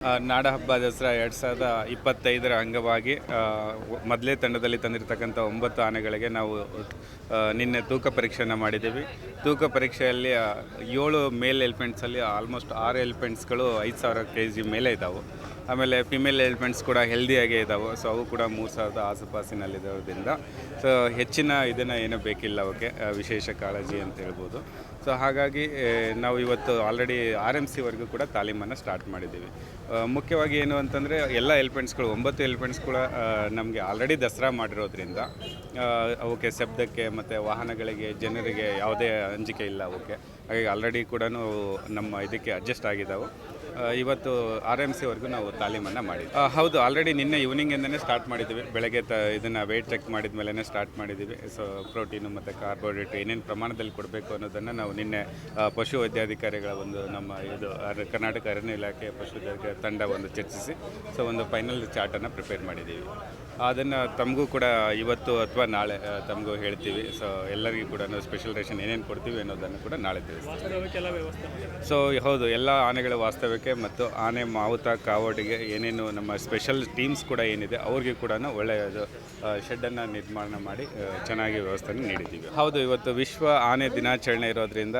ಆ, ನಾಡ ಹಬ್ಬ ದಸರಾ ಎರಡು ಸಾವಿರದ ಇಪ್ಪತ್ತೈದರ ಅಂಗವಾಗಿ ಮೊದಲೇ ತಂಡದಲ್ಲಿ ತಂದಿರತಕ್ಕಂಥ ಒಂಬತ್ತು ಆನೆಗಳಿಗೆ ನಾವು ನಿನ್ನೆ ತೂಕ ಪರೀಕ್ಷೆಯನ್ನು ಮಾಡಿದ್ದೀವಿ. ತೂಕ ಪರೀಕ್ಷೆಯಲ್ಲಿ ಏಳು ಮೇಲ್ ಎಲಿಫೆಂಟ್ಸಲ್ಲಿ ಆಲ್ಮೋಸ್ಟ್ ಆರು ಎಲಿಫೆಂಟ್ಸ್ಗಳು ಐದು ಸಾವಿರ ಕೆ ಜಿ ಮೇಲೆ ಇದ್ದಾವೆ ಆಮೇಲೆ ಫಿಮೇಲ್ ಎಲಿಫೆಂಟ್ಸ್ ಕೂಡ ಹೆಲ್ದಿಯಾಗೇ ಇದ್ದಾವೆ ಸೊ ಅವು ಕೂಡ ಮೂರು ಸಾವಿರದ ಆಸುಪಾಸಿನಲ್ಲಿರೋದ್ರಿಂದ. ಸೊ ಹೆಚ್ಚಿನ ಇದನ್ನು ಏನೂ ಬೇಕಿಲ್ಲ ಅವಕ್ಕೆ ವಿಶೇಷ ಕಾಳಜಿ ಅಂತ ಹೇಳ್ಬೋದು. ಸೊ ಹಾಗಾಗಿ ನಾವು ಇವತ್ತು ಆಲ್ರೆಡಿ ಆರ್ ಎಂ ಸಿವರೆಗೂ ಕೂಡ ತಾಲೀಮನ್ನು ಸ್ಟಾರ್ಟ್ ಮಾಡಿದ್ದೀವಿ. ಮುಖ್ಯವಾಗಿ ಏನು ಅಂತಂದರೆ ಎಲ್ಲ ಎಲಿಫೆಂಟ್ಸ್ಗಳು ಒಂಬತ್ತು ಎಲಿಫೆಂಟ್ಸ್ ಕೂಡ ನಮಗೆ ಆಲ್ರೆಡಿ ದಸರಾ ಮಾಡಿರೋದ್ರಿಂದ ಅವಕ್ಕೆ ಶಬ್ದಕ್ಕೆ ಮತ್ತು ವಾಹನಗಳಿಗೆ, ಜನರಿಗೆ ಯಾವುದೇ ಅಂಜಿಕೆ ಇಲ್ಲ ಅವಕ್ಕೆ. ಹಾಗಾಗಿ ಆಲ್ರೆಡಿ ಕೂಡ ನಮ್ಮ ಇದಕ್ಕೆ ಅಡ್ಜಸ್ಟ್ ಆಗಿದ್ದಾವೆ ಇವತ್ತು ಆರ್ ಎಂ ಸಿವರೆಗೂ ನಾವು ತಾಲೀಮನ್ನು ಮಾಡಿದ್ವಿ. ಹೌದು ಆಲ್ರೆಡಿ ನಿನ್ನೆ ಈವ್ನಿಂಗಿಂದನೇ ಸ್ಟಾರ್ಟ್ ಮಾಡಿದ್ದೀವಿ ಬೆಳಗ್ಗೆ ತ ಇದನ್ನು ವೆಯ್ಟ್ ಚೆಕ್ ಮಾಡಿದ ಮೇಲೇ ಸ್ಟಾರ್ಟ್ ಮಾಡಿದ್ದೀವಿ ಸೊ ಪ್ರೋಟೀನು ಮತ್ತು ಕಾರ್ಬೋಹೈಡ್ರೇಟ್ ಏನೇನು ಪ್ರಮಾಣದಲ್ಲಿ ಕೊಡಬೇಕು ಅನ್ನೋದನ್ನು ನಾವು ನಿನ್ನೆ ಪಶು ವೈದ್ಯಾಧಿಕಾರಿಗಳ ಒಂದು ನಮ್ಮ ಇದು ಕರ್ನಾಟಕ ಅರಣ್ಯ ಇಲಾಖೆ ಪಶು ತಂಡ ಒಂದು ಚರ್ಚಿಸಿ ಸೊ ಒಂದು ಫೈನಲ್ ಚಾರ್ಟನ್ನು ಪ್ರಿಪೇರ್ ಮಾಡಿದ್ದೀವಿ ಅದನ್ನು ತಮಗೂ ಕೂಡ ಇವತ್ತು ಅಥವಾ ನಾಳೆ ತಮಗೂ ಹೇಳ್ತೀವಿ. ಸೊ ಎಲ್ಲರಿಗೂ ಕೂಡ ಸ್ಪೆಷಲ್ ರೇಷನ್ ಏನೇನು ಕೊಡ್ತೀವಿ ಅನ್ನೋದನ್ನು ಕೂಡ ನಾಳೆ ತಿಳಿಸ್ತೀವಿ. ಸೊ ಹೌದು ಎಲ್ಲ ಆನೆಗಳ ವಾಸ್ತವ್ಯಕ್ಕೆ ಮತ್ತು ಆನೆ ಮಾವುತ ಕಾವಡಿಗೆ ಏನೇನು ನಮ್ಮ ಸ್ಪೆಷಲ್ ಟೀಮ್ಸ್ ಕೂಡ ಏನಿದೆ, ಅವ್ರಿಗೆ ಕೂಡ ಒಳ್ಳೆಯದು ಶೆಡ್ಡನ್ನು ನಿರ್ಮಾಣ ಮಾಡಿ ಚೆನ್ನಾಗಿ ವ್ಯವಸ್ಥೆಯನ್ನು ನೀಡಿದ್ದೀವಿ. ಹೌದು, ಇವತ್ತು ವಿಶ್ವ ಆನೆ ದಿನಾಚರಣೆ ಇರೋದ್ರಿಂದ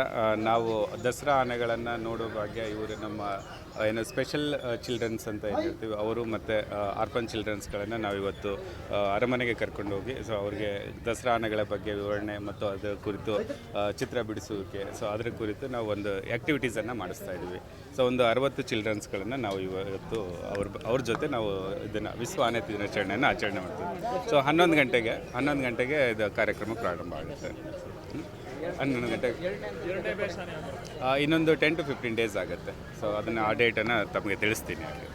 ನಾವು ದಸರಾ ಆನೆಗಳನ್ನು ನೋಡೋ ಭಾಗ್ಯ ಇವರು ನಮ್ಮ ಏನು ಸ್ಪೆಷಲ್ ಚಿಲ್ಡ್ರನ್ಸ್ ಅಂತ ಏನು ಹೇಳ್ತೀವಿ ಅವರು ಮತ್ತು ಅರ್ಪನ್ ಚಿಲ್ಡ್ರನ್ಸ್ಗಳನ್ನು ನಾವು ಇವತ್ತು ಅರಮನೆಗೆ ಕರ್ಕೊಂಡು ಹೋಗಿ ಸೊ ಅವ್ರಿಗೆ ದಸರಾ ಆನೆಗಳ ಬಗ್ಗೆ ವಿವರಣೆ ಮತ್ತು ಅದರ ಕುರಿತು ಚಿತ್ರ ಬಿಡಿಸುವಿಕೆ ಸೊ ಅದರ ಕುರಿತು ನಾವು ಒಂದು ಆ್ಯಕ್ಟಿವಿಟೀಸನ್ನು ಮಾಡಿಸ್ತಾ ಇದ್ದೀವಿ ಸೊ ಒಂದು ಅರವತ್ತು ಚಿಲ್ಡ್ರನ್ಸ್ಗಳನ್ನು ನಾವು ಇವತ್ತು ಅವ್ರ ಅವ್ರ ಜೊತೆ ನಾವು ಇದನ್ನು ವಿಶ್ವ ಆನೆ ದಿನಾಚರಣೆಯನ್ನು ಆಚರಣೆ ಮಾಡ್ತೀವಿ. ಸೊ ಹನ್ನೊಂದು ಗಂಟೆಗೆ ಹನ್ನೊಂದು ಗಂಟೆಗೆ ಇದು ಕಾರ್ಯಕ್ರಮ ಪ್ರಾರಂಭ ಆಗುತ್ತೆ? ಹನ್ನೊಂದು ಗಂಟೆಗೆ. ಇನ್ನೊಂದು ಟೆನ್ ಟು ಫಿಫ್ಟೀನ್ ಡೇಸ್ ಆಗುತ್ತೆ. ಸೊ ಅದನ್ನು ಆ ಡೇಟನ್ನು ತಮಗೆ ತಿಳಿಸ್ತೀನಿ